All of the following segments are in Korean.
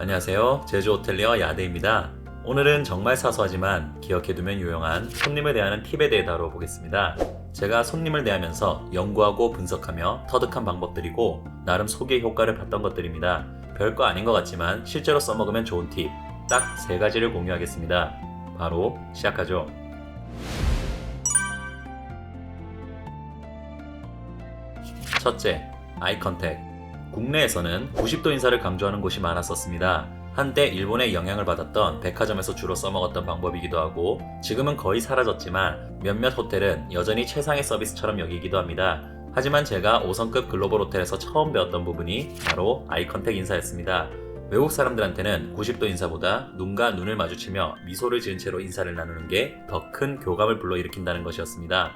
안녕하세요. 제주 호텔리어 야대입니다. 오늘은 정말 사소하지만 기억해두면 유용한 손님을 대하는 팁에 대해 다뤄보겠습니다. 제가 손님을 대하면서 연구하고 분석하며 터득한 방법들이고 나름 소개 효과를 봤던 것들입니다. 별거 아닌 것 같지만 실제로 써먹으면 좋은 팁 딱 세 가지를 공유하겠습니다. 바로 시작하죠. 첫째, 아이 컨택. 국내에서는 90도 인사를 강조하는 곳이 많았었습니다. 한때 일본의 영향을 받았던 백화점에서 주로 써먹었던 방법이기도 하고 지금은 거의 사라졌지만 몇몇 호텔은 여전히 최상의 서비스처럼 여기기도 합니다. 하지만 제가 5성급 글로벌 호텔에서 처음 배웠던 부분이 바로 아이 컨택 인사였습니다. 외국 사람들한테는 90도 인사보다 눈과 눈을 마주치며 미소를 지은 채로 인사를 나누는 게 더 큰 교감을 불러일으킨다는 것이었습니다.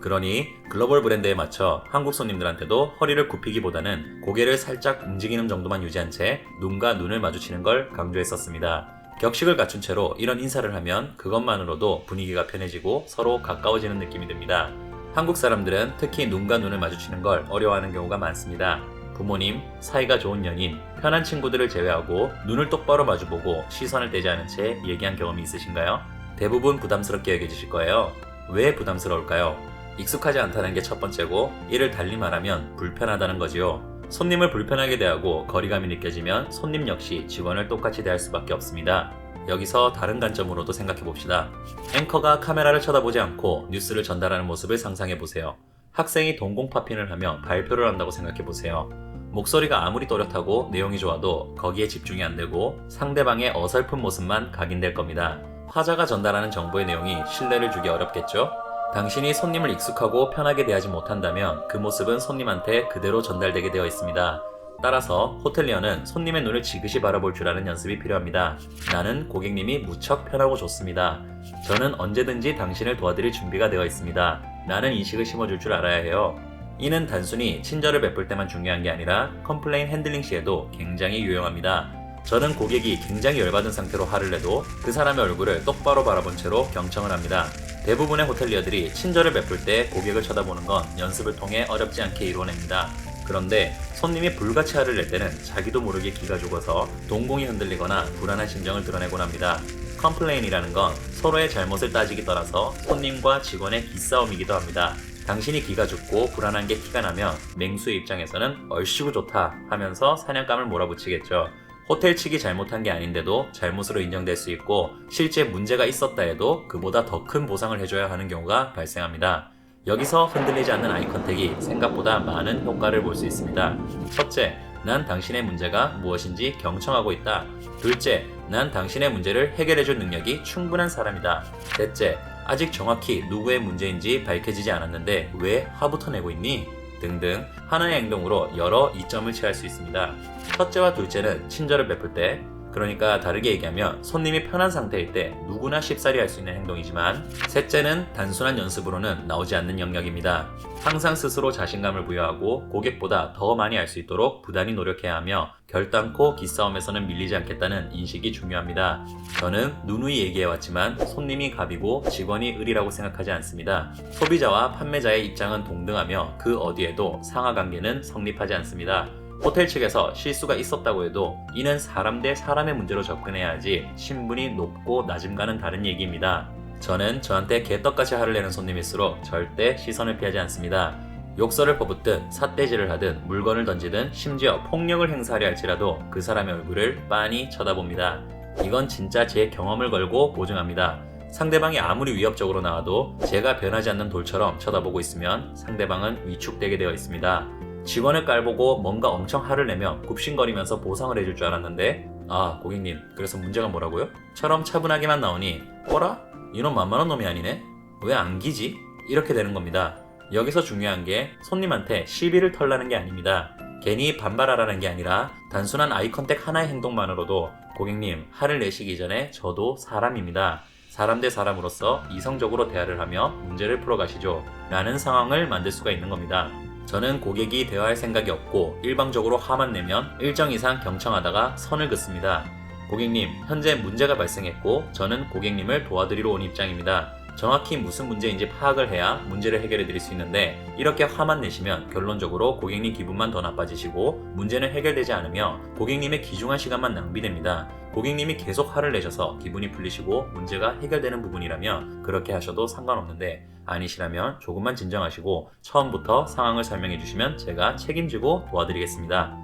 그러니 글로벌 브랜드에 맞춰 한국 손님들한테도 허리를 굽히기보다는 고개를 살짝 움직이는 정도만 유지한 채 눈과 눈을 마주치는 걸 강조했었습니다. 격식을 갖춘 채로 이런 인사를 하면 그것만으로도 분위기가 편해지고 서로 가까워지는 느낌이 듭니다. 한국 사람들은 특히 눈과 눈을 마주치는 걸 어려워하는 경우가 많습니다. 부모님, 사이가 좋은 연인, 편한 친구들을 제외하고 눈을 똑바로 마주보고 시선을 떼지 않은 채 얘기한 경험이 있으신가요? 대부분 부담스럽게 여겨지실 거예요. 왜 부담스러울까요? 익숙하지 않다는 게 첫 번째고 이를 달리 말하면 불편하다는 거지요. 손님을 불편하게 대하고 거리감이 느껴지면 손님 역시 직원을 똑같이 대할 수밖에 없습니다. 여기서 다른 관점으로도 생각해 봅시다. 앵커가 카메라를 쳐다보지 않고 뉴스를 전달하는 모습을 상상해 보세요. 학생이 동공 파핀을 하며 발표를 한다고 생각해 보세요. 목소리가 아무리 또렷하고 내용이 좋아도 거기에 집중이 안 되고 상대방의 어설픈 모습만 각인될 겁니다. 화자가 전달하는 정보의 내용이 신뢰를 주기 어렵겠죠? 당신이 손님을 익숙하고 편하게 대하지 못한다면 그 모습은 손님한테 그대로 전달되게 되어 있습니다. 따라서 호텔리어는 손님의 눈을 지그시 바라볼 줄 아는 연습이 필요합니다. 나는 고객님이 무척 편하고 좋습니다. 저는 언제든지 당신을 도와드릴 준비가 되어 있습니다. 라는 인식을 심어줄 줄 알아야 해요. 이는 단순히 친절을 베풀 때만 중요한 게 아니라 컴플레인 핸들링 시에도 굉장히 유용합니다. 저는 고객이 굉장히 열받은 상태로 화를 내도 그 사람의 얼굴을 똑바로 바라본 채로 경청을 합니다. 대부분의 호텔리어들이 친절을 베풀 때 고객을 쳐다보는 건 연습을 통해 어렵지 않게 이루어냅니다. 그런데 손님이 불같이 화를 낼 때는 자기도 모르게 기가 죽어서 동공이 흔들리거나 불안한 심정을 드러내곤 합니다. 컴플레인이라는 건 서로의 잘못을 따지기 떠나서 손님과 직원의 기싸움이기도 합니다. 당신이 기가 죽고 불안한 게 티가 나면 맹수의 입장에서는 얼씨구 좋다 하면서 사냥감을 몰아붙이겠죠. 호텔 측이 잘못한 게 아닌데도 잘못으로 인정될 수 있고 실제 문제가 있었다 해도 그보다 더 큰 보상을 해줘야 하는 경우가 발생합니다. 여기서 흔들리지 않는 아이 컨택이 생각보다 많은 효과를 볼 수 있습니다. 첫째, 난 당신의 문제가 무엇인지 경청하고 있다. 둘째, 난 당신의 문제를 해결해줄 능력이 충분한 사람이다. 셋째, 아직 정확히 누구의 문제인지 밝혀지지 않았는데 왜 화부터 내고 있니? 등등 하나의 행동으로 여러 이점을 취할 수 있습니다. 첫째와 둘째는 친절을 베풀 때, 그러니까 다르게 얘기하면 손님이 편한 상태일 때 누구나 쉽사리 할 수 있는 행동이지만, 셋째는 단순한 연습으로는 나오지 않는 영역입니다. 항상 스스로 자신감을 부여하고 고객보다 더 많이 할 수 있도록 부단히 노력해야 하며 결단코 기싸움에서는 밀리지 않겠다는 인식이 중요합니다. 저는 누누이 얘기해왔지만 손님이 갑이고 직원이 을이라고 생각하지 않습니다. 소비자와 판매자의 입장은 동등하며 그 어디에도 상하 관계는 성립하지 않습니다. 호텔 측에서 실수가 있었다고 해도 이는 사람 대 사람의 문제로 접근해야 하지 신분이 높고 낮음과는 다른 얘기입니다. 저는 저한테 개떡같이 화를 내는 손님일수록 절대 시선을 피하지 않습니다. 욕설을 퍼붓든 삿대질을 하든 물건을 던지든 심지어 폭력을 행사하려 할지라도 그 사람의 얼굴을 빤히 쳐다봅니다. 이건 진짜 제 경험을 걸고 보증합니다. 상대방이 아무리 위협적으로 나와도 제가 변하지 않는 돌처럼 쳐다보고 있으면 상대방은 위축되게 되어 있습니다. 직원을 깔보고 뭔가 엄청 화를 내며 굽신거리면서 보상을 해줄 줄 알았는데 아 고객님 그래서 문제가 뭐라고요? 처럼 차분하게만 나오니 어라? 이놈 만만한 놈이 아니네? 왜 안기지? 이렇게 되는 겁니다. 여기서 중요한 게 손님한테 시비를 털라는 게 아닙니다. 괜히 반발하라는 게 아니라 단순한 아이 컨택 하나의 행동만으로도 고객님 화를 내시기 전에 저도 사람입니다. 사람 대 사람으로서 이성적으로 대화를 하며 문제를 풀어가시죠. 라는 상황을 만들 수가 있는 겁니다. 저는 고객이 대화할 생각이 없고 일방적으로 화만 내면 일정 이상 경청하다가 선을 긋습니다. 고객님, 현재 문제가 발생했고 저는 고객님을 도와드리러 온 입장입니다. 정확히 무슨 문제인지 파악을 해야 문제를 해결해 드릴 수 있는데 이렇게 화만 내시면 결론적으로 고객님 기분만 더 나빠지시고 문제는 해결되지 않으며 고객님의 귀중한 시간만 낭비됩니다. 고객님이 계속 화를 내셔서 기분이 풀리시고 문제가 해결되는 부분이라면 그렇게 하셔도 상관없는데 아니시라면 조금만 진정하시고 처음부터 상황을 설명해 주시면 제가 책임지고 도와드리겠습니다.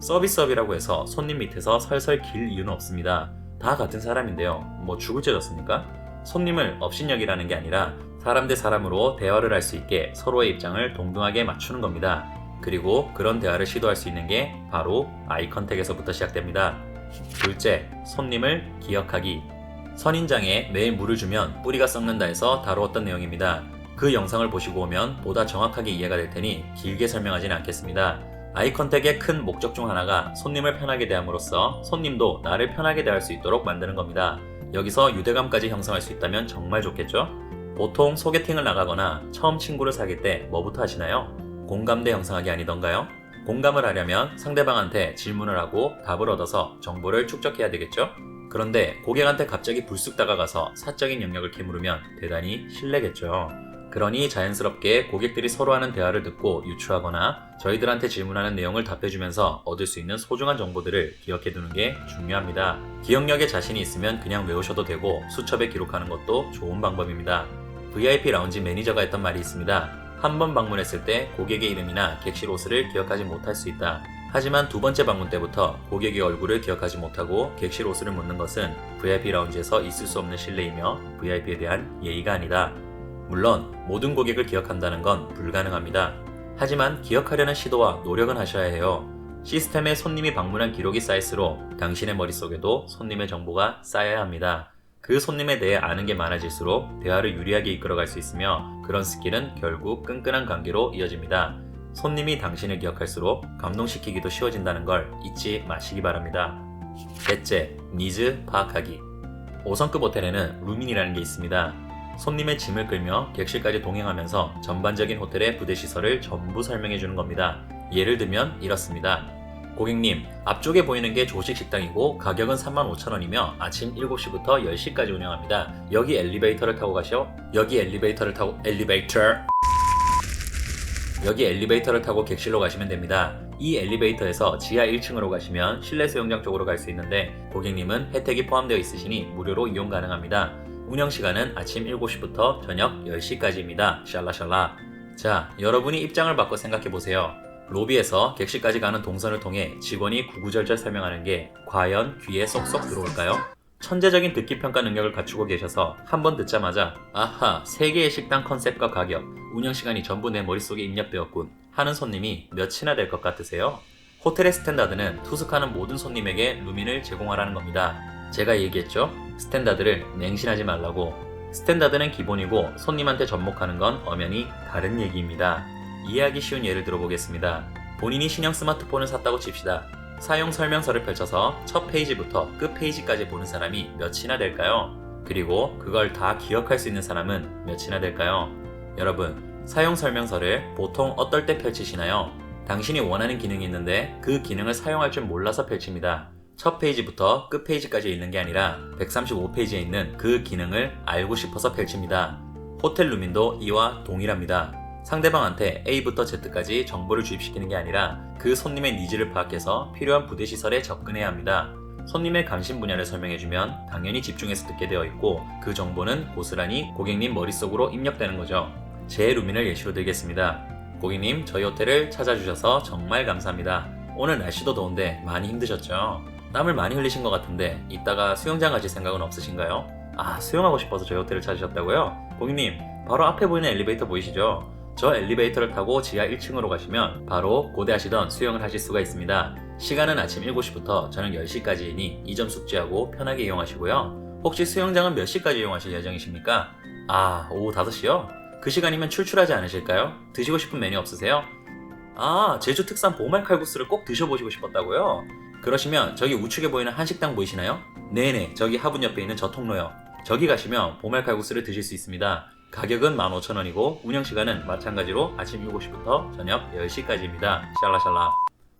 서비스업이라고 해서 손님 밑에서 설설 길 이유는 없습니다. 다 같은 사람인데요. 뭐 죽을 죄 졌습니까? 손님을 업신여기라는 게 아니라 사람 대 사람으로 대화를 할 수 있게 서로의 입장을 동등하게 맞추는 겁니다. 그리고 그런 대화를 시도할 수 있는 게 바로 아이 컨택에서부터 시작됩니다. 둘째, 손님을 기억하기. 선인장에 매일 물을 주면 뿌리가 썩는다 해서 다루었던 내용입니다. 그 영상을 보시고 오면 보다 정확하게 이해가 될 테니 길게 설명하지는 않겠습니다. 아이 컨택의 큰 목적 중 하나가 손님을 편하게 대함으로써 손님도 나를 편하게 대할 수 있도록 만드는 겁니다. 여기서 유대감까지 형성할 수 있다면 정말 좋겠죠? 보통 소개팅을 나가거나 처음 친구를 사귈 때 뭐부터 하시나요? 공감대 형성하기 아니던가요? 공감을 하려면 상대방한테 질문을 하고 답을 얻어서 정보를 축적해야 되겠죠? 그런데 고객한테 갑자기 불쑥 다가가서 사적인 영역을 캐물으면 대단히 실례겠죠. 그러니 자연스럽게 고객들이 서로 하는 대화를 듣고 유추하거나 저희들한테 질문하는 내용을 답해주면서 얻을 수 있는 소중한 정보들을 기억해 두는 게 중요합니다. 기억력에 자신이 있으면 그냥 외우셔도 되고 수첩에 기록하는 것도 좋은 방법입니다. VIP 라운지 매니저가 했던 말이 있습니다. 한 번 방문했을 때 고객의 이름이나 객실 옷을 기억하지 못할 수 있다. 하지만 두 번째 방문 때부터 고객의 얼굴을 기억하지 못하고 객실 옷을 묻는 것은 VIP 라운지에서 있을 수 없는 신뢰이며 VIP에 대한 예의가 아니다. 물론 모든 고객을 기억한다는 건 불가능합니다. 하지만 기억하려는 시도와 노력은 하셔야 해요. 시스템에 손님이 방문한 기록이 쌓일수록 당신의 머릿속에도 손님의 정보가 쌓여야 합니다. 그 손님에 대해 아는 게 많아질수록 대화를 유리하게 이끌어갈 수 있으며 그런 스킬은 결국 끈끈한 관계로 이어집니다. 손님이 당신을 기억할수록 감동시키기도 쉬워진다는 걸 잊지 마시기 바랍니다. 넷째, 니즈 파악하기. 5성급 호텔에는 루민이라는 게 있습니다. 손님의 짐을 끌며 객실까지 동행하면서 전반적인 호텔의 부대 시설을 전부 설명해 주는 겁니다. 예를 들면 이렇습니다. 고객님, 앞쪽에 보이는 게 조식 식당이고 가격은 35,000원이며 아침 7시부터 10시까지 운영합니다. 여기 엘리베이터를 타고 가시오. 여기 엘리베이터를 타고 엘리베이터 여기 엘리베이터를 타고 객실로 가시면 됩니다. 이 엘리베이터에서 지하 1층으로 가시면 실내 수영장 쪽으로 갈 수 있는데 고객님은 혜택이 포함되어 있으시니 무료로 이용 가능합니다. 운영 시간은 아침 7시부터 저녁 10시까지입니다. 샬라샬라. 자, 여러분이 입장을 바꿔 생각해 보세요. 로비에서 객실까지 가는 동선을 통해 직원이 구구절절 설명하는 게 과연 귀에 쏙쏙 들어올까요? 천재적인 듣기 평가 능력을 갖추고 계셔서 한 번 듣자마자 아하, 세 개의 식당 컨셉과 가격, 운영 시간이 전부 내 머릿속에 입력되었군 하는 손님이 몇이나 될 것 같으세요? 호텔의 스탠다드는 투숙하는 모든 손님에게 루민을 제공하라는 겁니다. 제가 얘기했죠? 스탠다드를 맹신하지 말라고. 스탠다드는 기본이고 손님한테 접목하는 건 엄연히 다른 얘기입니다. 이해하기 쉬운 예를 들어보겠습니다. 본인이 신형 스마트폰을 샀다고 칩시다. 사용 설명서를 펼쳐서 첫 페이지부터 끝 페이지까지 보는 사람이 몇이나 될까요? 그리고 그걸 다 기억할 수 있는 사람은 몇이나 될까요? 여러분, 사용 설명서를 보통 어떨 때 펼치시나요? 당신이 원하는 기능이 있는데 그 기능을 사용할 줄 몰라서 펼칩니다. 첫 페이지부터 끝 페이지까지 읽는 게 아니라 135페이지에 있는 그 기능을 알고 싶어서 펼칩니다. 호텔 루민도 이와 동일합니다. 상대방한테 A부터 Z까지 정보를 주입시키는 게 아니라 그 손님의 니즈를 파악해서 필요한 부대 시설에 접근해야 합니다. 손님의 관심 분야를 설명해주면 당연히 집중해서 듣게 되어 있고 그 정보는 고스란히 고객님 머릿속으로 입력되는 거죠. 제 루민을 예시로 들겠습니다. 고객님, 저희 호텔을 찾아주셔서 정말 감사합니다. 오늘 날씨도 더운데 많이 힘드셨죠? 땀을 많이 흘리신 것 같은데 이따가 수영장 가실 생각은 없으신가요? 아, 수영하고 싶어서 저희 호텔을 찾으셨다고요? 고객님, 바로 앞에 보이는 엘리베이터 보이시죠? 저 엘리베이터를 타고 지하 1층으로 가시면 바로 고대하시던 수영을 하실 수가 있습니다. 시간은 아침 7시부터 저녁 10시까지이니 이 점 숙지하고 편하게 이용하시고요. 혹시 수영장은 몇 시까지 이용하실 예정이십니까? 아, 오후 5시요? 그 시간이면 출출하지 않으실까요? 드시고 싶은 메뉴 없으세요? 아, 제주 특산 보말 칼국수를 꼭 드셔보시고 싶었다고요? 그러시면 저기 우측에 보이는 한식당 보이시나요? 네네, 저기 화분 옆에 있는 저 통로요. 저기 가시면 보말 칼국수를 드실 수 있습니다. 가격은 15,000원이고 운영 시간은 마찬가지로 아침 7시부터 저녁 10시까지입니다. 샬라샬라.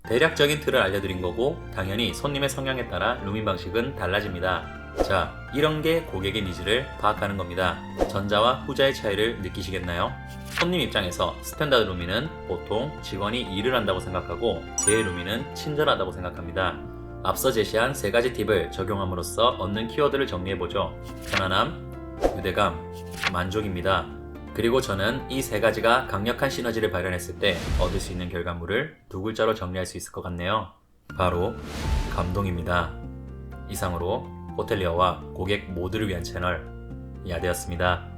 대략적인 틀을 알려드린 거고 당연히 손님의 성향에 따라 루밍 방식은 달라집니다. 자, 이런 게 고객의 니즈를 파악하는 겁니다. 전자와 후자의 차이를 느끼시겠나요? 손님 입장에서 스탠다드 루미는 보통 직원이 일을 한다고 생각하고 제 루미는 친절하다고 생각합니다. 앞서 제시한 세 가지 팁을 적용함으로써 얻는 키워드를 정리해보죠. 편안함, 유대감, 만족입니다. 그리고 저는 이 세 가지가 강력한 시너지를 발현했을 때 얻을 수 있는 결과물을 두 글자로 정리할 수 있을 것 같네요. 바로 감동입니다. 이상으로 호텔리어와 고객 모두를 위한 채널 야대였습니다.